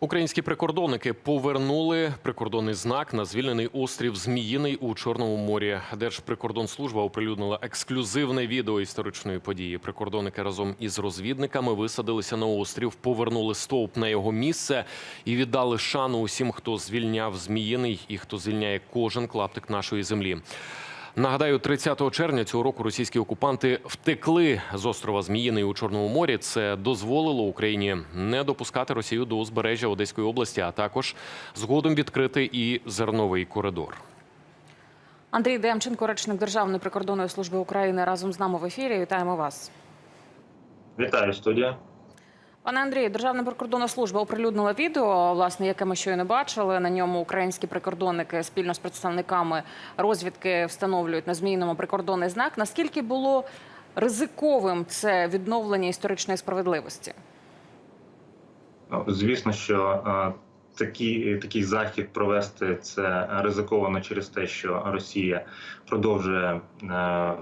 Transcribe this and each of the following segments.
Українські прикордонники повернули прикордонний знак на звільнений острів Зміїний у Чорному морі. Держприкордонслужба оприлюднила ексклюзивне відео історичної події. Прикордонники разом із розвідниками висадилися на острів, повернули стовп на його місце і віддали шану усім, хто звільняв Зміїний і хто звільняє кожен клаптик нашої землі. Нагадаю, 30 червня цього року російські окупанти втекли з острова Зміїний у Чорному морі. Це дозволило Україні не допускати Росію до узбережжя Одеської області, а також згодом відкрити і зерновий коридор. Андрій Демченко, речник Державної прикордонної служби України, разом з нами в ефірі. Вітаємо вас. Вітаю, студія. Пане Андрію, Державна прикордонна служба оприлюднила відео, власне, яке ми щойно бачили. На ньому українські прикордонники спільно з представниками розвідки встановлюють на зміїному прикордонний знак. Наскільки було ризиковим це відновлення історичної справедливості? Ну, звісно, що е, такий, такий захід провести це ризиковано через те, що Росія продовжує е,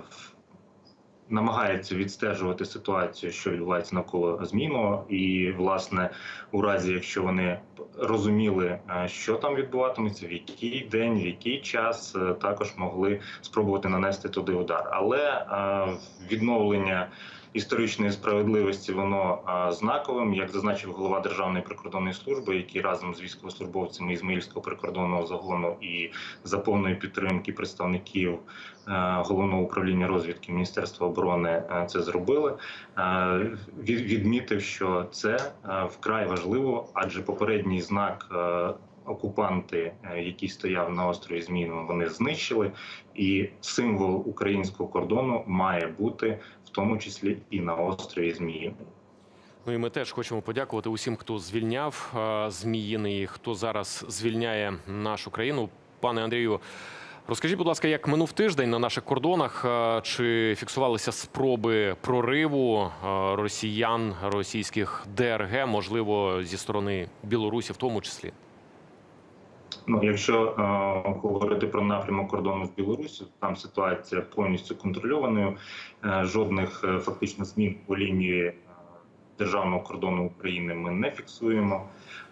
намагається відстежувати ситуацію, що відбувається навколо зміну, і власне, у разі, якщо вони розуміли, е, що там відбуватиметься, в який день, в який час, е, також могли спробувати нанести туди удар. Але е, відновлення історичної справедливості воно знаковим, як зазначив голова Державної прикордонної служби, який разом з військовослужбовцями Ізмаїльського прикордонного загону і за повної підтримки представників е, головного управління розвідки Міністерства оборони е, це зробили. Е, відмітив, що це вкрай важливо, адже попередній знак. Окупанти, е, який стояв на острові Зміїному, вони знищили, і символ українського кордону має бути в тому числі і на острові Зміїний. Ну і ми теж хочемо подякувати усім, хто звільняв е, Зміїний, хто зараз звільняє нашу країну. Пане Андрію, розкажіть, будь ласка, як минув тиждень на наших кордонах? Е, Чи фіксувалися спроби прориву росіян, російських ДРГ, можливо, зі сторони Білорусі, в тому числі? Ну, якщо е, говорити про напрямок кордону з Білорусі, там ситуація повністю контрольованою. Е, жодних е, фактично змін по лінії е, державного кордону України ми не фіксуємо.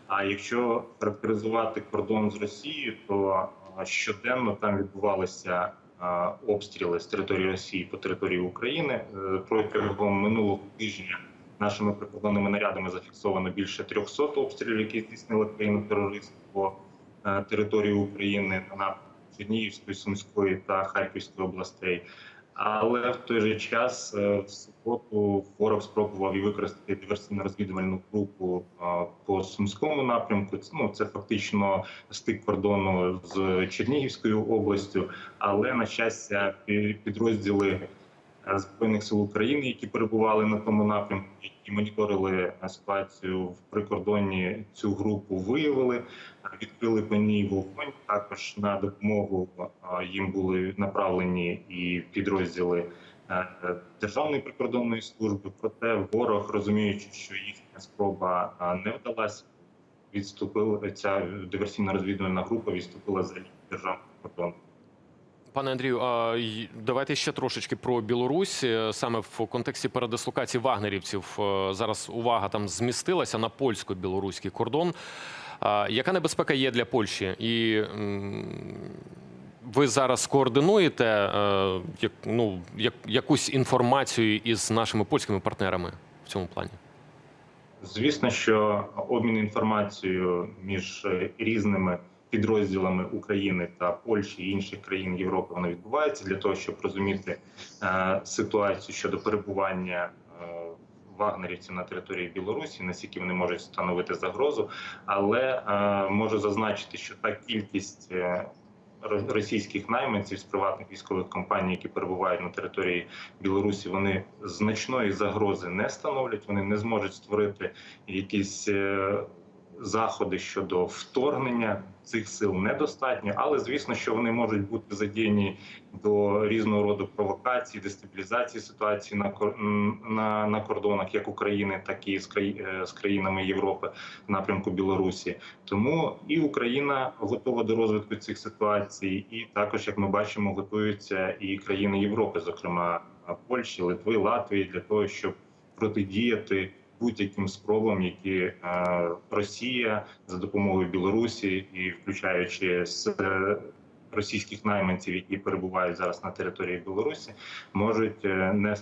А якщо характеризувати кордон з Росією, то е, щоденно там відбувалися е, обстріли з території Росії по території України протягом минулого тижня. Нашими прикордонними нарядами зафіксовано більше 300 обстрілів, які здійснили країну терористів по території України на Чернігівської, Сумської та Харківської областей. Але в той же час е, в суботу ворог спробував і використати диверсійно-розвідувальну групу е, по сумському напрямку. Це ну це фактично стик кордону з Чернігівською областю. Але на щастя, пі- підрозділи е, збройних сил України, які перебували на тому напрямку, які моніторили е, ситуацію в прикордонні, цю групу виявили, е, відкрили по ній вогонь. Також на допомогу е, їм були направлені і підрозділи Державної прикордонної служби. Проте ворог, розуміючи, що їхня спроба не вдалася, відступив ця диверсійна розвідувальна група відступила за державного кордону. Пане Андрію, давайте ще трошечки про Білорусь. Е, Саме в контексті передислокації вагнерівців е, зараз увага там змістилася на польсько-білоруський кордон. Яка небезпека є для Польщі? І ви зараз координуєте е, ну, якусь інформацію із нашими польськими партнерами в цьому плані? Звісно, що обмін інформацією між різними підрозділами України та Польщі і інших країн Європи воно відбувається для того, щоб розуміти е, ситуацію щодо перебування е, вагнерівців на території Білорусі, наскільки вони можуть становити загрозу. Але е, можу зазначити, що та кількість е, російських найманців з приватних військових компаній, які перебувають на території Білорусі, вони значної загрози не становлять. Вони не зможуть створити якісь заходи щодо вторгнення цих сил недостатньо, але звісно, що вони можуть бути задіяні до різного роду провокацій, дестабілізації ситуації на на, на кордонах як України, так і з краї- е, з країнами Європи в напрямку Білорусі. Тому і Україна готова до розвитку цих ситуацій, і також, як ми бачимо, готуються і країни Європи, зокрема Польщі, Литви, Латвії, для того, щоб протидіяти будь-яким спробам, які е, Росія за допомогою Білорусі і включаючи з е, російських найманців, які перебувають зараз на території Білорусі, можуть е, не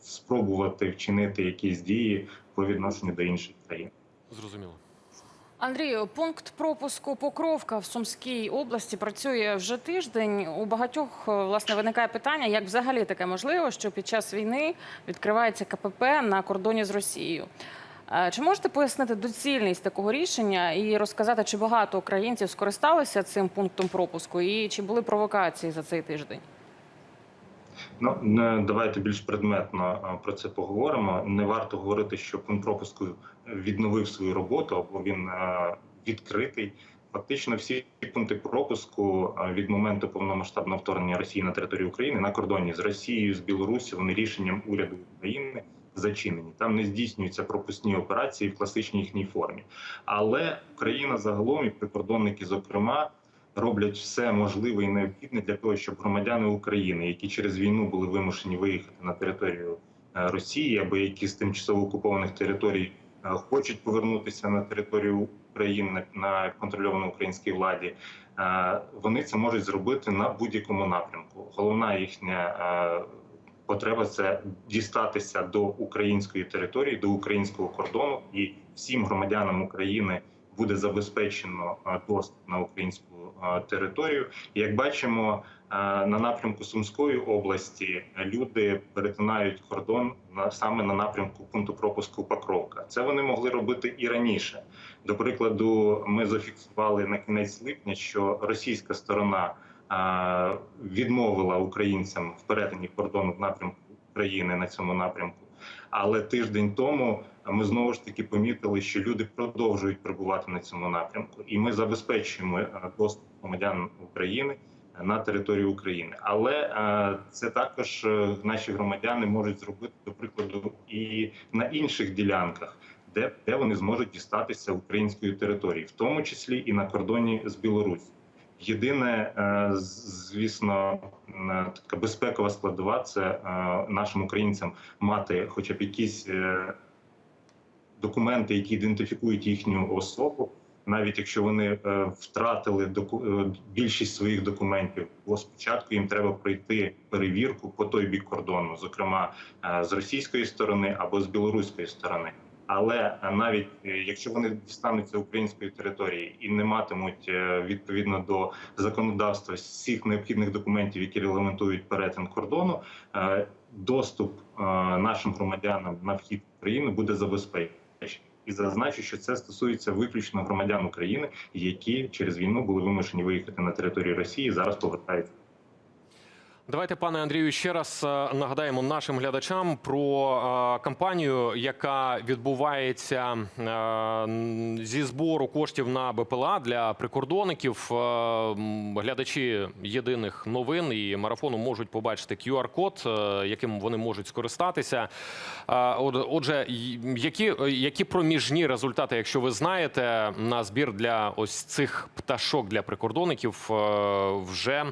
спробувати вчинити якісь дії по відношенню до інших країн. Зрозуміло. Андрію, пункт пропуску Покровка в Сумській області працює вже тиждень. У багатьох е, власне виникає питання, як взагалі таке можливо, що під час війни відкривається КПП на кордоні з Росією. Е, Чи можете пояснити доцільність такого рішення і розказати, чи багато українців скористалися цим пунктом пропуску, і чи були провокації за цей тиждень? Ну не давайте більш предметно про це поговоримо. Не варто говорити, що пункт пропуску відновив свою роботу або він а, відкритий. Фактично, всі пункти пропуску від моменту повномасштабного вторгнення Росії на територію України на кордоні з Росією, з Білорусі, вони рішенням уряду України зачинені. Там не здійснюються пропускні операції в класичній їхній формі. Але Україна загалом і прикордонники, зокрема, роблять все можливе і необхідне для того, щоб громадяни України, які через війну були вимушені виїхати на територію е, Росії або які з тимчасово окупованих територій е, хочуть повернутися на територію України на контрольовану українській владі, е, вони це можуть зробити на будь-якому напрямку. Головна їхня потреба це дістатися до української території, до українського кордону, і всім громадянам України буде забезпечено доступ на українську територію. Як бачимо, на напрямку Сумської області люди перетинають кордон саме на напрямку пункту пропуску Покровка. Це вони могли робити і раніше. До прикладу, ми зафіксували на кінець липня, що російська сторона відмовила українцям в перетині кордону в напрямку країни на цьому напрямку. Але тиждень тому ми знову ж таки помітили, що люди продовжують перебувати на цьому напрямку, і ми забезпечуємо е, доступ громадян України на територію України. Але е, це також е, наші громадяни можуть зробити, до прикладу, і на інших ділянках, де, де вони зможуть дістатися української території, в тому числі і на кордоні з Білорусі. Єдине, е, звісно, е, така безпекова складова це е, нашим українцям мати, хоча б якісь е, документи, які ідентифікують їхню особу, навіть якщо вони е, втратили е, більшість своїх документів, бо спочатку їм треба пройти перевірку по той бік кордону, зокрема е, з російської сторони або з білоруської сторони. Але навіть якщо вони дістануться української території і не матимуть відповідно до законодавства всіх необхідних документів, які регламентують перетин кордону, доступ нашим громадянам на вхід в країну буде забезпечений. І зазначу, що це стосується виключно громадян України, які через війну були вимушені виїхати на територію Росії. і Зараз повертаються. Давайте, пане Андрію, ще раз е, нагадаємо нашим глядачам про е, кампанію, яка відбувається е, зі збору коштів на БПЛА для прикордонників. Глядачі єдиних новин і марафону можуть побачити QR-код, яким вони можуть скористатися. От- Отже, які, які проміжні результати, якщо ви знаєте, на збір для ось цих пташок для прикордонників вже,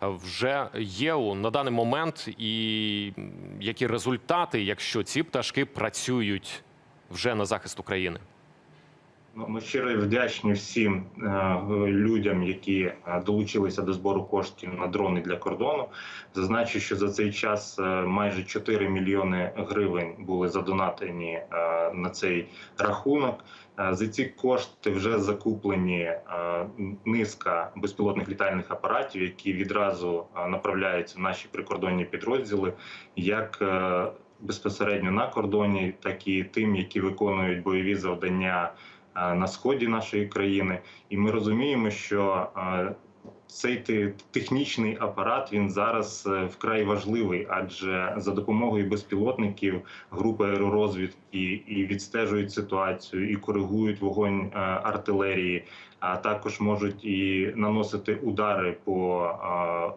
вже є у- на даний момент, і які результати, якщо ці пташки працюють вже на захист України? Ну, Ми щиро вдячні всім е, людям, які е, долучилися до збору коштів на дрони для кордону. Зазначу, що за цей час е, майже 4 мільйони гривень були задонатені на цей рахунок. За ці кошти вже закуплені низка безпілотних літальних апаратів, які відразу направляються в наші прикордонні підрозділи, як безпосередньо на кордоні, так і тим, які виконують бойові завдання на сході нашої країни, і ми розуміємо, що е, цей технічний апарат він зараз е, вкрай важливий, адже за допомогою безпілотників групи аеророзвідки і відстежують ситуацію, і коригують вогонь е, артилерії, а також можуть і наносити удари по е,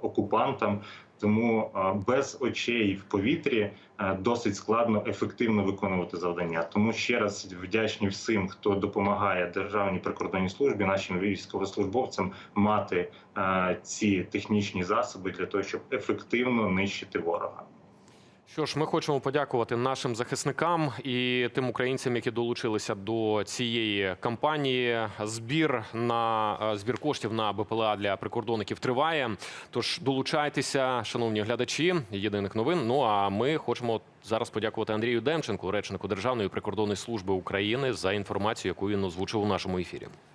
окупантам. Тому без очей в повітрі е, досить складно ефективно виконувати завдання. Тому ще раз вдячні всім, хто допомагає державній прикордонній службі, нашим військовослужбовцям мати е, ці технічні засоби для того, щоб ефективно нищити ворога. Що ж, ми хочемо подякувати нашим захисникам і тим українцям, які долучилися до цієї кампанії. Збір на е, збір коштів на БПЛА для прикордонників триває. Тож долучайтеся, шановні глядачі єдиних новин. Ну а ми хочемо зараз подякувати Андрію Демченку, речнику Державної прикордонної служби України, за інформацію, яку він озвучив у нашому ефірі.